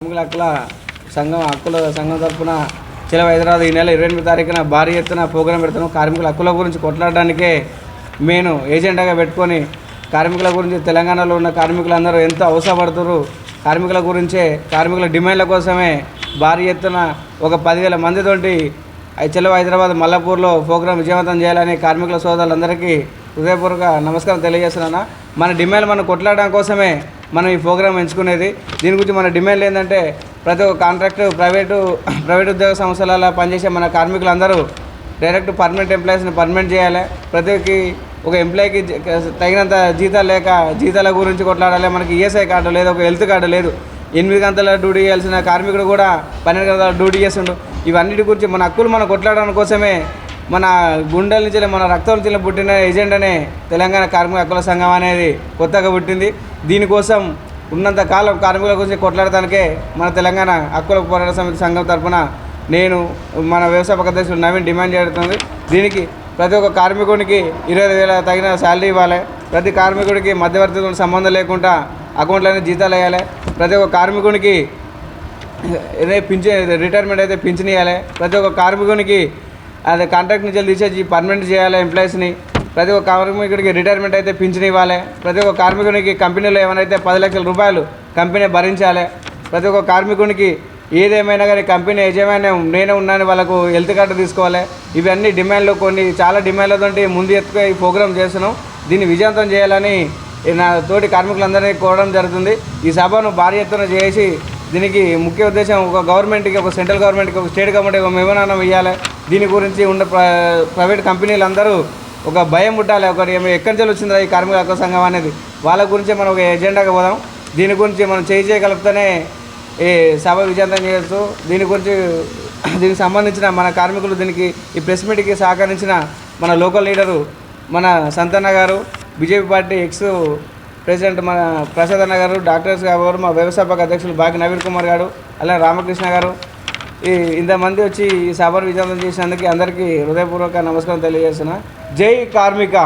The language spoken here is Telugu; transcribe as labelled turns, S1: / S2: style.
S1: కార్మికుల హక్కుల సంఘం హక్కుల సంఘం తరఫున చిల హైదరాబాద్ ఈ నెల ఇరవై ఎనిమిది తారీఖున భారీ ఎత్తున ప్రోగ్రాం పెడతాను కార్మికుల హక్కుల గురించి కొట్లాడడానికే నేను ఏజెండాగా పెట్టుకొని కార్మికుల గురించి తెలంగాణలో ఉన్న కార్మికులందరూ ఎంతో అవసరపడుతున్నారు కార్మికుల గురించే కార్మికుల డిమాండ్ల కోసమే భారీ ఎత్తున ఒక పదివేల మందితోటి చెలవ హైదరాబాద్ మల్లాపూర్లో ప్రోగ్రాం విజయవంతం చేయాలని కార్మికుల సోదరులందరికీ హృదయపూర్వక నమస్కారం తెలియజేస్తున్నాను మన డిమాండ్ మనం కొట్లాడడం కోసమే మనం ఈ ప్రోగ్రాం ఎంచుకునేది. దీని గురించి మన డిమాండ్ ఏంటంటే ప్రతి ఒక్క కాంట్రాక్ట్ ప్రైవేటు ప్రైవేట్ ఉద్యోగ సంస్థలలో పనిచేసే మన కార్మికులందరూ డైరెక్ట్ పర్మనెంట్ ఎంప్లాయీస్ని పర్మనెంట్ చేయాలి. ప్రతి ఒక్క ఒక ఎంప్లాయీకి తగినంత జీతాలు లేక జీతాల గురించి కొట్లాడాలి. మనకి ఈఎస్ఐ కార్డు లేదు ఒక హెల్త్ కార్డు లేదు. ఎనిమిది గంటల డ్యూటీ చేయాల్సిన కార్మికుడు కూడా పన్నెండు గంటల డ్యూటీ చేస్తుండు. ఇవన్నిటి గురించి మన హక్కులు మనం కొట్లాడడం కోసమే మన గుండెల నుంచి మన రక్తం నుంచి పుట్టిన ఎజెండానే తెలంగాణ కార్మిక హక్కుల సంఘం అనేది కొత్తగా పుట్టింది. దీనికోసం ఉన్నంత కాలం కార్మికుల గురించి కొట్లాడటానికే మన తెలంగాణ హక్కుల పోరాట సమితి సంఘం తరఫున నేను మన వ్యవసాయ అధ్యక్షుడు నవీన్ డిమాండ్ చేస్తుంది దీనికి ప్రతి ఒక్క కార్మికునికి ఇరవై వేల తగిన శాలరీ ఇవ్వాలి. ప్రతి కార్మికుడికి మధ్యవర్తితో సంబంధం లేకుండా అకౌంట్లోనే జీతాలు వేయాలి. ప్రతి ఒక్క కార్మికునికి ఏదైతే పింఛన్ రిటైర్మెంట్ అయితే పింఛన్ ఇవ్వాలి. ప్రతి ఒక్క కార్మికునికి అది కాంట్రాక్ట్ నుంచి తీసేసి పర్మనెంట్ చేయాలి ఎంప్లాయీస్ని ప్రతి ఒక్క కార్మికుడికి రిటైర్మెంట్ అయితే పింఛన్ ఇవ్వాలి. ప్రతి ఒక్క కార్మికునికి కంపెనీలో ఏమైనా పది లక్షల రూపాయలు కంపెనీ భరించాలి. ప్రతి ఒక్క కార్మికునికి ఏదేమైనా కానీ కంపెనీ యజమాని నేనే ఉన్నాను వాళ్ళకు హెల్త్ కార్డు తీసుకోవాలి. ఇవన్నీ డిమాండ్లు కొన్ని చాలా డిమాండ్లతో ముందు ఎత్తుకు ఈ ప్రోగ్రామ్ చేస్తున్నాం. దీన్ని విజయవంతం చేయాలని నా తోటి కార్మికులందరినీ కోరడం జరుగుతుంది. ఈ సభను భారీ ఎత్తున చేసి దీనికి ముఖ్య ఉద్దేశం ఒక గవర్నమెంట్కి ఒక సెంట్రల్ గవర్నమెంట్కి ఒక స్టేట్ గవర్నమెంట్కి ఒక మెమోనానం ఇవ్వాలి దీని గురించి ఉన్న ప్ర- ప్రైవేట్ కంపెనీలు అందరూ ఒక భయం పుట్టాలి. ఒకటి ఎక్కడి నుంచి వచ్చిందా ఈ కార్మిక హక్కు సంఘం అనేది. వాళ్ళ గురించి మనం ఒక ఎజెండాగా పోదాం. దీని గురించి మనం చేయి చేయగలిగితేనే ఈ సభ విజయంతం చేయొచ్చు దీని గురించి దీనికి సంబంధించిన మన కార్మికులు దీనికి ఈ ప్రెస్ మీట్కి సహకరించిన మన లోకల్ లీడరు మన సంతన్న గారు బీజేపీ పార్టీ ఎక్స్ ప్రెసిడెంట్ మన ప్రసాద్ అన్న గారు డాక్టర్స్ గారు మా వ్యవస్థాపక అధ్యక్షులు బాగి నవీన్ కుమార్ గారు అలాగే రామకృష్ణ గారు ఈ ఇంతమంది వచ్చి ఈ సభను విజయవంతం చేసినందుకు అందరికీ హృదయపూర్వక నమస్కారం తెలియజేస్తున్నా. జై కార్మిక.